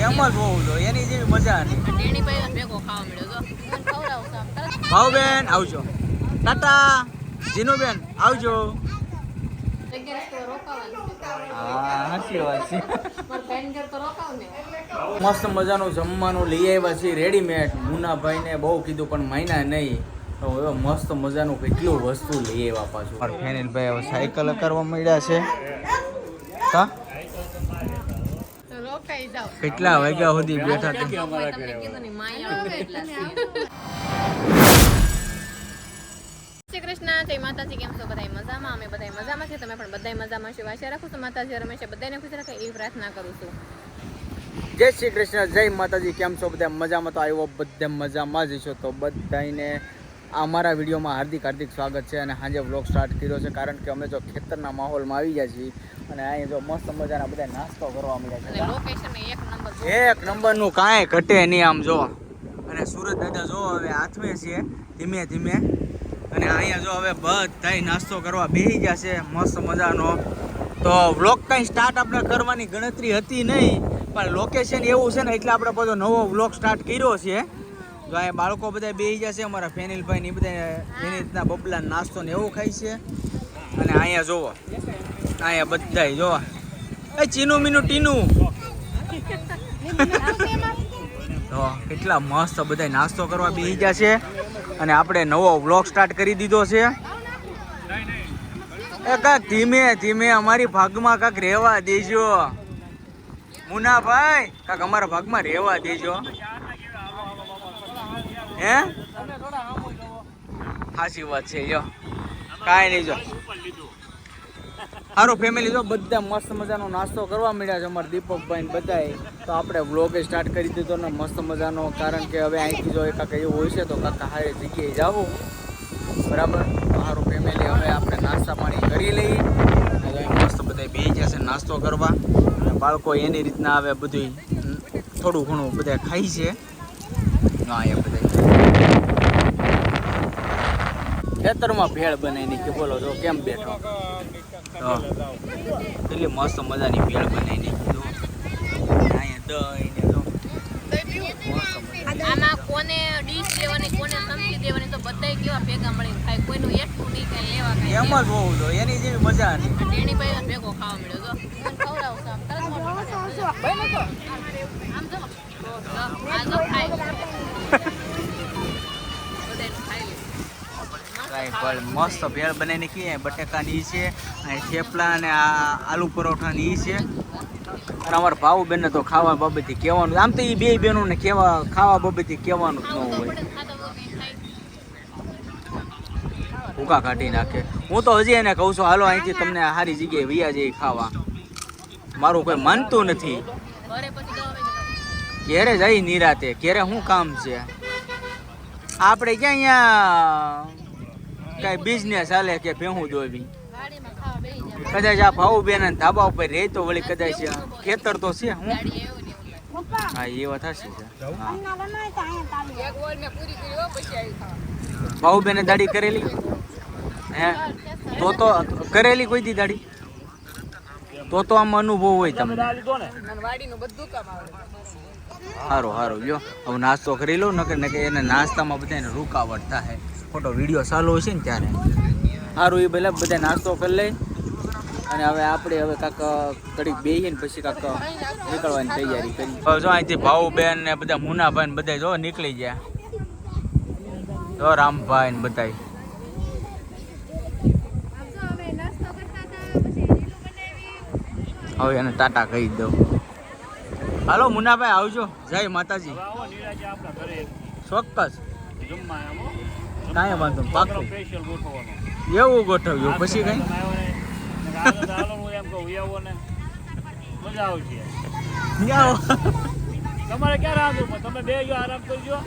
એમ જ હોવું જોઈએ એની જેવી મજા તરત ભાવબેન આવજો. ટાટા. જીનુબેન આવજો. મસ્ત મજાનું જમવાનું લઈ આવ્યા છીએ રેડીમેડ મુનાભાઈને બહુ કીધું પણ મહિના નહીં. તો હવે મસ્ત મજાનું કેટલું વસ્તુ લઈ આવ્યા પાછું. ફેનિલભાઈ હવે સાયકલ કરવા મળ્યા છે. હા કેટલા વાગ્યા સુધી બેઠા હતા તમને કીધું ને માયા આવે એટલા છીએ. શ્રી કૃષ્ણ જય માતાજી કેમ છો બધા મજામાં? અમે બધા મજામાં છે તમે પણ બધાય મજામાં છો. આશા રાખું છું માતાજી રમેશે બધાને ખુશ રાખે એવી પ્રાર્થના કરું છું. જય શ્રી કૃષ્ણ જય માતાજી કેમ છો બધા મજામાં તો આવ્યો બધે મજામાં જ છો તો બધાને અમારા વિડીયોમાં હાર્દિક હાર્દિક સ્વાગત છે અને સાંજે વ્લોગ સ્ટાર્ટ કર્યો છે. કારણ કે અમે જો ખેતરના માહોલમાં આવી ગયા છીએ અને અહીં જો મસ્ત મજાના બધા નાસ્તો કરવા મળ્યા છે. એક એક નંબરનું કાંઈ ઘટે નહીં આમ જો. અને સુરત દાદા જો હવે હાથમે છે ધીમે ધીમે. અને અહીંયા જો હવે બધાય નાસ્તો કરવા બેસી ગયા છે. મસ્ત મજાનો. તો વ્લોગ કાંઈ સ્ટાર્ટ આપણે કરવાની ગણતરી હતી નહીં. પણ લોકેશન એવું છે ને એટલે આપણે બધો નવો વ્લોગ સ્ટાર્ટ કર્યો છે. જો આ બાળકો બધા બેસી છે, અમારા ફેનિલભાઈ ને બધા એની રીતના બબલા નાસ્તો ને એવું ખાય છે. અને અહીંયા જોવો, અહીંયા બધાય જોવા. એ ચીનું મીનું ટીનું. તો કેટલા મસ્ત બધા નાસ્તો કરવા બેસી છે. અને આપણે નવો વ્લોગ સ્ટાર્ટ કરી દીધો છે. એ કાક ધીમે ધીમે અમારી ભાગમાં કાક રહેવા દેજો. મુનાભાઈ, કાક અમારા ભાગમાં રહેવા દેજો. હે? સાચી વાત છે જો કાંઈ નહીં જો. સારું ફેમિલી જો, બધા મસ્ત મજાનો નાસ્તો કરવા મળ્યા છે અમારા દીપકભાઈ બધાએ. તો આપણે વ્લોગ સ્ટાર્ટ કરી દીધો ને મસ્ત મજાનો, કારણ કે હવે અહીંથી જો કાંક એવું હોય છે તો કાકા સારી જગ્યાએ જવું. બરાબર? સારું ફેમિલી હવે આપણે નાસ્તા પાણી કરી લઈએ. મસ્ત બધા બે જશે નાસ્તો કરવા. અને બાળકો એની રીતના હવે બધું થોડું ઘણું બધા ખાય છે. ના એ બધા ખેતરમાં ભેળ બનાવી કે બોલો તો કેમ બેઠો? તો કેટલી મસ્ત મજાની ભેળ બનાવીને કીધું અહીંયા દહીં ને જો. મસ્ત મજા આમાં કોને ડીશ લેવાની કોને ચમચી દેવાની તો બધાય કેવા ભેગા મળીને ખાય. કોઈનું એટલું નહીં કઈ લેવા કઈ એમ જ હોવું જોઈએ એની જેવી મજા નહીં. પહેલા ભેગો ખાવા મળ્યો તો ખવડાવું આમ જો આ જો ખાય. પણ મસ્ત ભેળ બનાવીને કીએ બટેકાની એ છે, અને થેપલા અને આ આલુ પરોઠાની એ છે. અને અમારા ભાવુબેનને તો ખાવા બાબતથી કહેવાનું, આમ તો એ બે બહેનોને કહેવા, ખાવા બાબતથી કહેવાનું ન હોય. ભૂકા કાઢી નાખે. હું તો હજી એને કહું છું, હાલો, અહીંથી તમને સારી જગ્યાએ વૈયા જઈ ખાવા. મારું કોઈ માનતું નથી. ઘેરે જઈ નિરાતે ક્યારે શું કામ છે? આપણે ક્યાં અહીંયા કઈ બિઝનેસ હાલે કે ભેહું દોવી કદાચ આ ભાવ બેન ધાબા ઉપર રહે તો વળી કદાચ ખેતર તો છે, હું? હા, એ વાત હશે ભાऊ બેને દાડી કરેલી? હે? તો તો કરેલી કોઈ દી દાડી તો તો આમ અનુભવ હોય તમને. સારું સારું લ્યો હવે નાસ્તો કરી લો નકર નકે એને નાસ્તામાં બધાને રૂકાવટ થાય ખોટો વીડિયો ચાલુ હશે ને ત્યારે. સારું એ ભલે બધા નાસ્તો કરી લે અને હવે આપણે હવે કાંક કડીક બેહીએ ને પછી કાંક નીકળવાની તૈયારી કરી જો અહીંથી ભાઉ બેન ને બધા મુનાભાઈ ને બધા જો નીકળી ગયા. તો રામભાઈ ને બધા હવે એને ટાટા કહી દઉં. હાલો, મુનાભાઈ, આવજો. જય માતાજી. ચોક્કસ. કાંઈ વાંધો પાક્કું એવું ગોઠવ્યું પછી કઈ. તમારે ક્યારે આવું તમે બે જો આરામ કરજો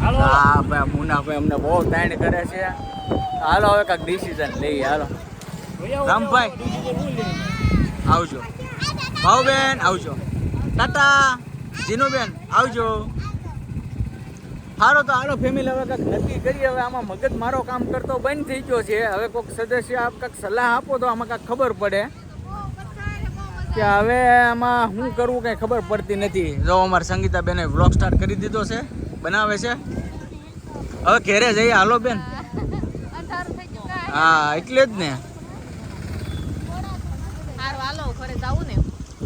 હા ભાઈ મુનાભાઈ અમને બહુ તાણ કરે છે. હાલો હવે કાંઈક ડિસિઝન લઈએ. હાલો. રામભાઈ. આવજો. ભાવબેન આવજો. ટાટા. જીનુબેન આવજો. સારો તો હાલો ફેમિલી હવે કંઈક નક્કી કરીએ. હવે આમાં મગજ મારો કામ કરતો બંધ થઈ ગયો છે. હવે કોઈક સદસ્ય આપ કંઈક સલાહ આપો તો આમાં કાંઈક ખબર પડે. કે હવે આમાં શું કરવું કંઈ ખબર પડતી નથી. જો અમારે સંગીતાબેને વ્લોગ સ્ટાર્ટ કરી દીધો છે. બનાવે છે. હવે ઘેરે જઈએ. હાલો બેન. હા એટલે જ ને. હારું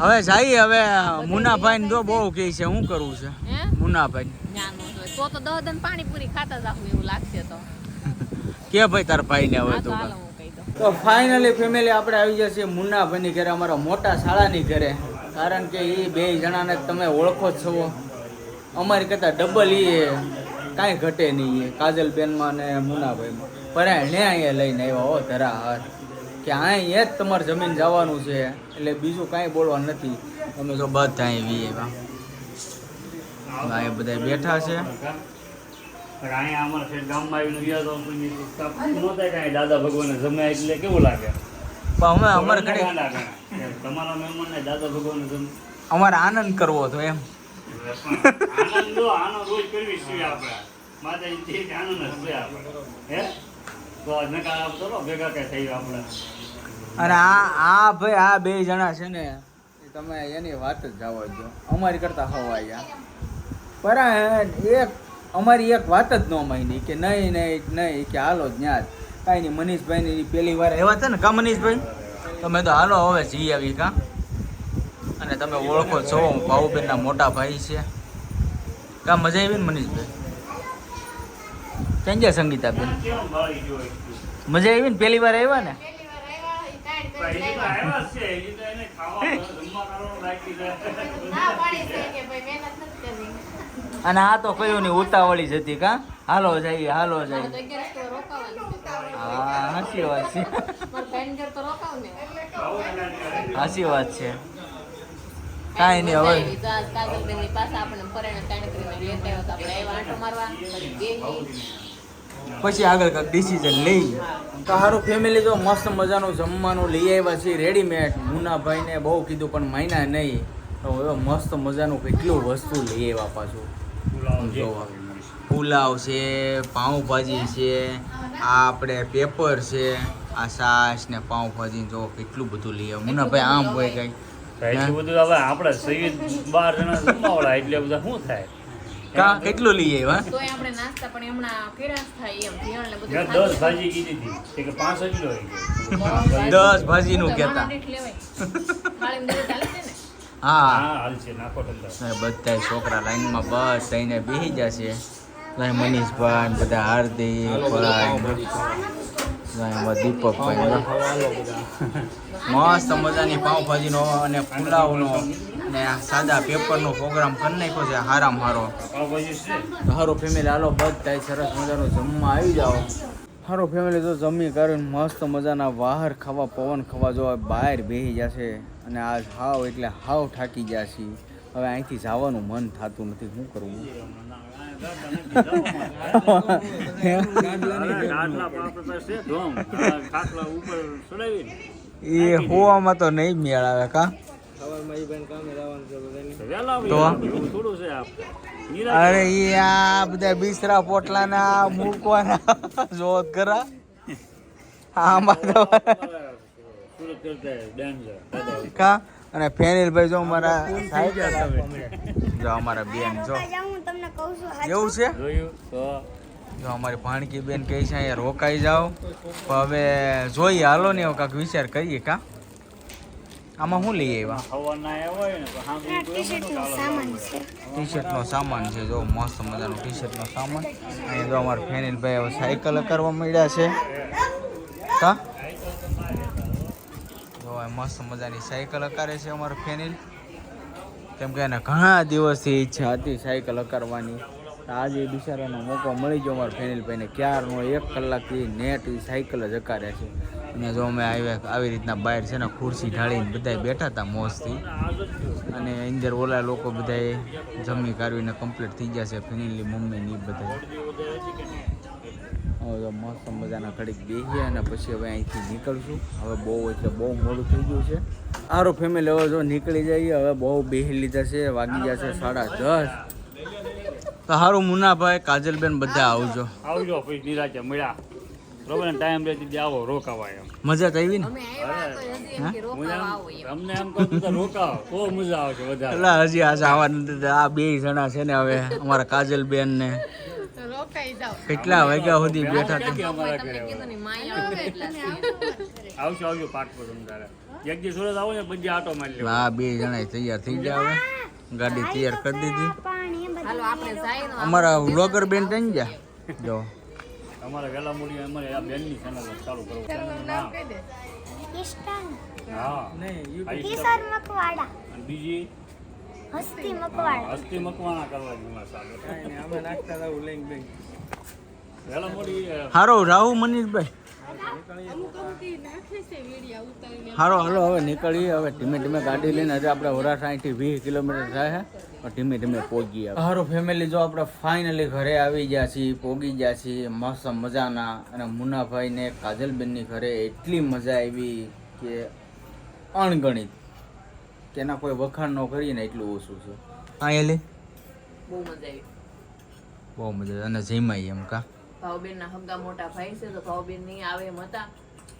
હવે જાય હવે મુનાભાઈ ને જો બહુ કહે છે. શું કરવું છે? મુનાભાઈ. તો તો દહ દન પાણીપુરી ખાતા જાવું એવું લાગશે તો. કે ભાઈ તાર ભાઈ ને હવે તો તું ફાઇનલી ફેમિલી આપણે આવી જશે મુન્નાભાઈની ઘરે અમારા મોટા શાળાની ઘરે. કારણ કે એ બે જણાને તમે ઓળખો જ છો. અમારી કરતાં ડબલ એ. કાંઈ ઘટે નહીં એ કાજલબેનમાં ને મુન્નાભાઈમાં. પણ એને અહીંયા લઈને આવ્યા હો ધરા હાર. કે અહીં જ તમારે જમીન જવાનું છે. એટલે બીજું કાંઈ બોલવાનું નથી. તમે જો બધા અહીં વી અહીં બધા બેઠા છે. અહીંયા દાદા ભગવાન જમ્યા એટલે કેવું લાગે? પણ અમે તમારા મહેમાનને દાદા ભગવાન જમ અમારે આનંદ કરવો હતો એમ. આનંદ આનંદ રોજ કરવી છે આપણે. માતાજી તે આનંદ જ આપણે. હે? તો નકા ચલો ભેગા કઈ થઈ આપણે. અને આ આ ભાઈ આ બે જણા છે ને તમે એની વાત જ જવા દો અમારી કરતા હવાયા પણ એક અમારી એક વાત જ ન માની કે નહીં નહીં નહીં કે હાલો જ ન્યા કાંઈ નહીં મનીષભાઈની પહેલી વાર એવા છે ને કા મનીષભાઈ? તમે તો હાલો હવે જઈ આવી કા? અને તમે ઓળખો છો હું ભાઉબેનના મોટા ભાઈ છે. કા મજા આવી ને મનીષભાઈ? કેમ ગયા સંગીતાબેન? મજા આવી ને પહેલી વાર આવ્યા ને? તો આવ્યા છે હજી તો એને ખાવા જમવા કરવાનું બાકી છે અને આ તો કયું ની ઉતાવળી જ હતી કા? હાલો જઈએ હાલો જઈએ. હા સાચી વાત છે. સાચી વાત છે. કાંઈ નહીં હવે. પછી આગળ કંઈક ડિસિઝન લઈ. તો સારું ફેમિલી જો મસ્ત મજાનું જમવાનું લઈ આવ્યા છીએ રેડીમેડ મુનાભાઈને બહુ કીધું પણ માયના નહીં. તો હવે મસ્ત મજાનું કેટલું વસ્તુ લઈ આવ્યા પાછું. પુલાવ છે. પાઉંભાજી છે આ આપણે પેપર છે આ સાસ ને પાઉંભાજી જો કેટલું બધું લઈએ. મુનાભાઈ આમ હોય કઈ એટલું બધું હવે આપણે સહિત બાર જણા જમાવડા એટલે બધા શું થાય? કા કેટલું લઈએ આવ્યા? તોય આપણે નાસ્તા પણ હમણાં કેળા થાય એમ ભીણ બધું દસ ભાજી કીધી હતી કે ભાજીનું કહેતા. ચાલે ને? હા. બધા છોકરા લાઈનમાં બસ થઈને બેસી જશે. લાઈ મનીષભાઈ ને બધા હાર્દિક ભાઈ લાઈ એમાં દીપકભાઈ મસ્ત મજાની પાઉંભાજીનો અને પુલાવનો અને આ સાદા પેપરનો પ્રોગ્રામ કરી નાખ્યો છે હારામ હારો. હારો ફેમિલી હાલો બધા સરસ મજાનું જમવા આવી જાઓ. હારો ફેમિલી તો જમી કરીને મસ્ત મજાના બહાર ખાવા પવન ખાવા જો બહાર બેસી જશે. અને આ હાવ એટલે હાવ થાકી ગયા છીએ. હવે અહીંથી જવાનું મન થતું નથી. શું કરવું એ હોવામાં તો નહીં મેળ આવે કા? અરે આ બધા બિસરા પોટલાના મૂકવાના. જોત કરા આમાં તો સુરત કરતા ડેન્જર કા? અને ફેનિલભાઈ જો અમારા જો અમારા બેન જો. હું તમને કહું છું એવું છે? જો અમારી ભાણકી બેન કહે છે અહીંયા રોકાઈ જાઓ. હવે જોઈએ હાલો ને કાંક વિચાર કરીએ કા? આમાં શું લઈ આવ્યા? ને સામાન છે. ટી શર્ટનો સામાન છે જો મસ્ત મજાનો ટી શર્ટનો સામાન. અહીંયા જો અમારા ફેનિલભાઈ હવે સાયકલ કરવા મળ્યા છે. કા? મસ્ત મજાની સાયકલ અકારે છે અમારો ફેનિલ. કેમ કે એને ઘણા દિવસથી ઈચ્છા હતી સાયકલ અકારવાની આજે બિચારાનો મોકો મળી ગયો અમારા ફેનિલભાઈને ક્યારનો એક કલાકથી નેટ એ સાયકલ જ અકારે છે. અને જો અમે આવ્યા આવી રીતના બહાર છે ને, ખુરશી ઢાળીને બધા બેઠા હતા મોજથી. અને અંદર ઓલા લોકો બધાએ જમી કાઢવીને કમ્પ્લીટ થઈ ગયા છે ફેનિલની મમ્મી ને બધા તો મસ્ત મજાના ઘડીક બેસીએ અને પછી હવે અહીંથી નીકળશું. હવે બહુ એટલે બહુ મોડું થઈ ગયું છે. સારું ફેમિલી હવે જો નીકળી જઈએ હવે બહુ બેસી લીધા છે વાગી ગયા છે સાડા દસ. તો સારું મુનાભાઈ કાજલબેન બધા આવજો. આવજો પછી નિરાજે મળ્યા. બરોબર ટાઈમ રહેતી આવો રોકાવા એમ. મજા તો આવી ને? અમે હજી એમ. કહું રોકાવો તો મજા આવશે વધારે. એટલે આજે આવવા નથી. આ બે જણા છે ને હવે અમારા કાજલ બેન ને કેટલા વાગ્યા સુધી બેઠા ને. આવજો આવજો પાક પર તારે. એક દી સુરત આવો ને બધી આટો મારી લેવો. હા બે જણા તૈયાર થઈ ગયા હવે. ગાડી તૈયાર કરી દીધી. હાલો આપણે જાય અમારા વ્લોગર બેન થઈ ગયા? જો. અમારે વેલા મૂડી અમારે આ બેનની ચેનલ ચાલુ કરવું ચેનલનું નામ કહી દે. ઈસ્ટર્ન. હા. કિશોર મકવાડા. અને બીજી? હસ્તી મકવાણા. હસ્તી મકવાણા કરવા ઉલેંગ બેંગ. વેલા મોડી હારો રાહુ મનીષભાઈ. હારો હાલો હવે નીકળીએ હવે ધીમે ધીમે ગાડી લઈને હજી આપણે વરાસા અહીંથી વીસ કિલોમીટર થાય છે પણ ધીમે ધીમે પહોંચી ગયા હારો ફેમિલી જો આપણે ફાઇનલી ઘરે આવી ગયા છીએ પોગી ગયા છીએ મસ્ત મજાના અને મુન્નાભાઈ ને કાજલબેનની ઘરે એટલી મજા આવી કે અણગણિત. તેના કોઈ વખાણ ન કરીને એટલું ઓછું છે. આયેલી બહુ મજા આવી. બહુ મજા અને જીમાઈ એમ કા? ભાવબેન ના હગા મોટા ભાઈ છે તો ભાવબેન નહીં આવે એમ હતા.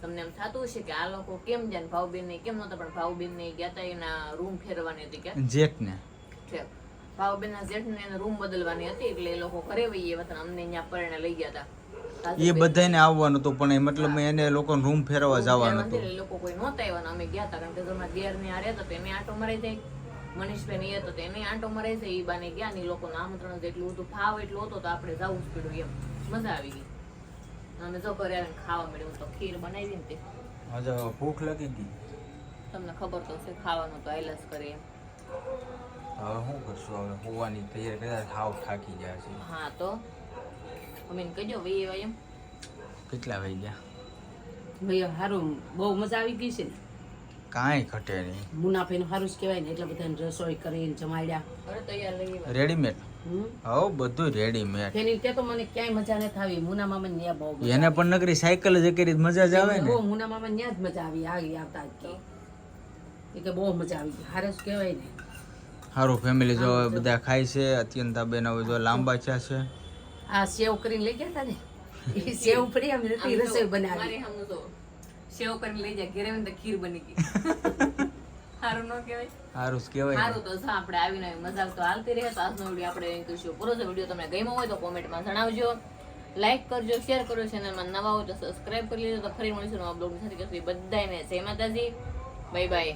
તમને એમ થતું હશે કે આ લોકો કેમ જાય ને ભાવબેન ને કેમ નતા પણ ભાવબેન ને ગયા હતા એના રૂમ ફેરવાની હતી કે? જેઠ ને ભાવબેન ના જેઠ ને એને રૂમ બદલવાની હતી એટલે એ લોકો ઘરે વહીએ હતા અમને અહીંયા પરણે લઈ ગયા હતા એ બધાને આવવાનું હતું પણ મતલબ એને લોકો રૂમ ફેરવા જવાનું હતું. લોકો કોઈ નહોતા આવ્યા અમે ગયા હતા કારણ કે ઘરમાં દિયર ને આ રહેતા તો એને આંટો મરાઈ જાય. મનીષભાઈ એ હતો તો એને આંટો મરાઈ જાય એ બાને ગયા ને લોકો લોકોનું આમંત્રણ હતું બધું ભાવ એટલું હતો તો આપણે જવું જ પડ્યું એમ. મજા આવી ગઈ. અમે જો ઘરે આવીને ખાવા મળ્યું તો ખીર બનાવી ને તે. આજે ભૂખ લાગી ગઈ? તમને ખબર તો છે ખાવાનું તો આયલાસ કરે એમ. હવે શું કરશું? હવે હોવાની તૈયારી કદાચ હાવ થાકી ગયા છે હા તો? એને કહેજો ભાઈ એવા એમ કેટલા વાઈ ગયા ભાઈ સારું બહુ મજા આવી ગઈ છે ને કાંઈ ઘટે નહીં મુનાફાઈનું સારું જ કહેવાય ને એટલા બધાને રસોઈ કરીને જમાડ્યા અરે તૈયાર લઈ રેડીમેડ હવ બધું રેડીમેડ એની તે તો મને ક્યાંય મજા નથી આવી મુના મામા ને ત્યાં બહુ એને પણ નકરી સાયકલ જ કરી મજા જ આવે ને બહુ મુના મામા ને ત્યાં જ મજા આવી આવી આવતા જ કે એ કે બહુ મજા આવી ગઈ હારસ કહેવાય ને સારું ફેમિલી જો બધા ખાય છે અત્યંત બેન હવે જો લાંબા ચા છે આ સેવ કરીને લઈ ગયા હતા ને? એ સેવ ફરી અમે નથી રસોઈ બનાવી. મારે હમ જો સેવ કરીને લઈ જાય ઘેરે તો ખીર બની ગઈ. સારું ન કહેવાય. સારું જ કહેવાય. સારું તો જો આપણે આવીને મજાક તો હાલતી રહે. તો આજનો વીડિયો આપણે અહીં કરીશું. પૂરો જો વીડિયો તમને ગમ્યો હોય તો કોમેન્ટમાં જણાવજો. લાઈક કરજો શેર કરજો ચેનલમાં નવા હોય તો સબસ્ક્રાઇબ કરી લેજો. તો ફરી મળીશું નવા બ્લોગ સાથે. બધાને જય માતાજી. Bye bye